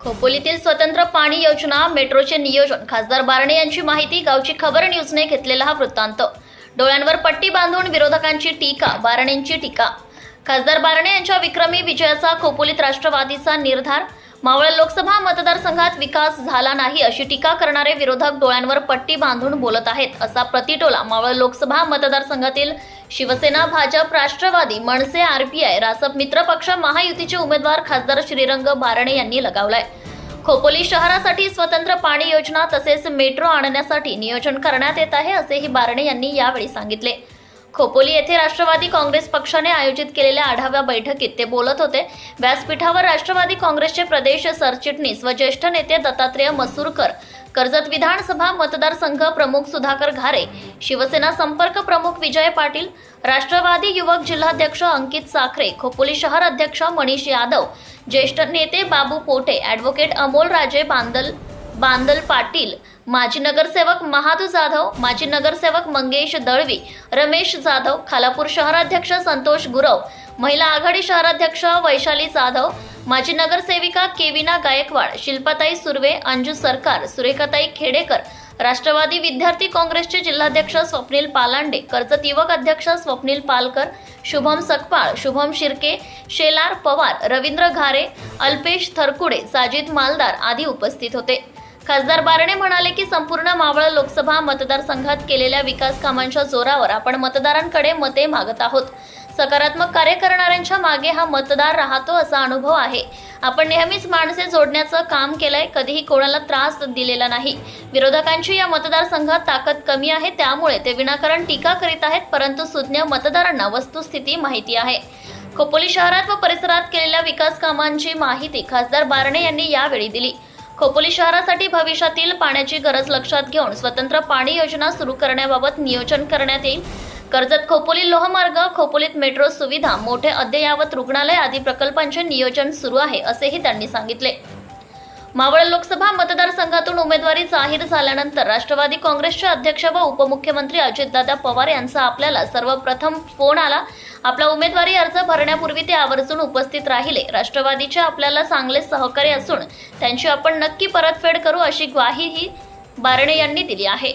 खोपोलीतील स्वतंत्र पाणी योजना मेट्रोचे नियोजन खासदार बारणे यांची माहिती गावची खबर न्यूजने घेतलेला हा वृत्तांत. डोळ्यांवर पट्टी बांधून विरोधकांची टीका बारणेंची टीका. खासदार बारणे यांच्या विक्रमी विजयाचा खोपोलीत राष्ट्रवादीचा निर्धार. मावळ लोकसभा मतदारसंघात विकास झाला नाही अशी टीका करणारे विरोधक डोळ्यांवर पट्टी बांधून बोलत आहेत असा प्रतिटोला मावळ लोकसभा मतदारसंघातील शिवसेना भाजप राष्ट्रवादी मनसे आरपीआय रासप मित्रपक्ष महायुतीचे उमेदवार खासदार श्रीरंग बारणे यांनी लगावलाय. खोपोली शहरासाठी स्वतंत्र पाणी योजना तसेच मेट्रो आणण्यासाठी नियोजन करण्यात येत आहे असेही बारणे यांनी यावेळी सांगितले. खोपोली येथे राष्ट्रवादी काँग्रेस पक्षाने आयोजित केलेल्या आढाव्या बैठकीत ते बोलत होते. व्यासपीठावर राष्ट्रवादी काँग्रेसचे प्रदेश सरचिटणीस व ज्येष्ठ नेते दत्तात्रेय मसूरकर कर्जत विधानसभा मतदारसंघ प्रमुख सुधाकर घारे शिवसेना संपर्क प्रमुख विजय पाटील राष्ट्रवादी युवक जिल्हाध्यक्ष अंकित साखरे खोपोली शहर अध्यक्ष मनीष यादव ज्येष्ठ नेते बाबू पोटे ॲडव्होकेट अमोल राजे बांदल बांदल पाटील माजी नगरसेवक महादू जाधव माजी नगरसेवक मंगेश दळवी रमेश जाधव खालापूर शहराध्यक्ष संतोष गुरव महिला आघाडी शहराध्यक्ष वैशाली जाधव माजी नगरसेविका केविना गायकवाड शिल्पाताई सुर्वे अंजू सरकार सुरेखाताई खेडेकर राष्ट्रवादी विद्यार्थी काँग्रेसचे जिल्हाध्यक्ष स्वप्नील पालांडे कर्जत युवक अध्यक्ष स्वप्नील पालकर शुभम सकपाळ शुभम शिर्के शेलार पवार रवींद्र घारे अल्पेश थरकुडे साजिद मालदार आदी उपस्थित होते. खासदार बारणे म्हणाले की संपूर्ण मावळ लोकसभा मतदारसंघात केलेल्या विकास कामांच्या जोरावर आपण मतदारांकडे मते मागत आहोत. सकारात्मक कार्य करणाऱ्यांच्या मागे हा मतदार राहतो असा अनुभव आहे. आपण नेहमीच माणसे जोडण्याचं काम केलंय कधीही कोणाला त्रास दिलेला नाही. विरोधकांची या मतदारसंघात ताकद कमी आहे त्यामुळे ते विनाकारण टीका करीत आहेत परंतु सुज्ञ मतदारांना वस्तुस्थिती माहिती आहे. खोपोली शहरात व परिसरात केलेल्या विकास कामांची माहिती खासदार बारणे यांनी यावेळी दिली. खोपोली शहरासाठी भविष्यातील पाण्याची गरज लक्षात घेऊन स्वतंत्र पाणी योजना सुरू करण्याबाबत नियोजन करण्यात येईल. कर्जत खोपोली लोहमार्ग खोपोलीत मेट्रो सुविधा मोठे अद्ययावत रुग्णालय आदी प्रकल्पांचे नियोजन सुरू आहे असेही त्यांनी सांगितले. मावळ लोकसभा मतदारसंघातून उमेदवारी जाहीर झाल्यानंतर राष्ट्रवादी काँग्रेसचे अध्यक्ष व उपमुख्यमंत्री अजितदादा पवार यांचा आपल्याला सर्वप्रथम फोन आला. आपला उमेदवारी अर्ज भरण्यापूर्वी ते आवर्जून उपस्थित राहिले. राष्ट्रवादीचे आपल्याला चांगले सहकार्य असून त्यांची आपण नक्की परतफेड करू अशी ग्वाहीही बारणे यांनी दिली आहे.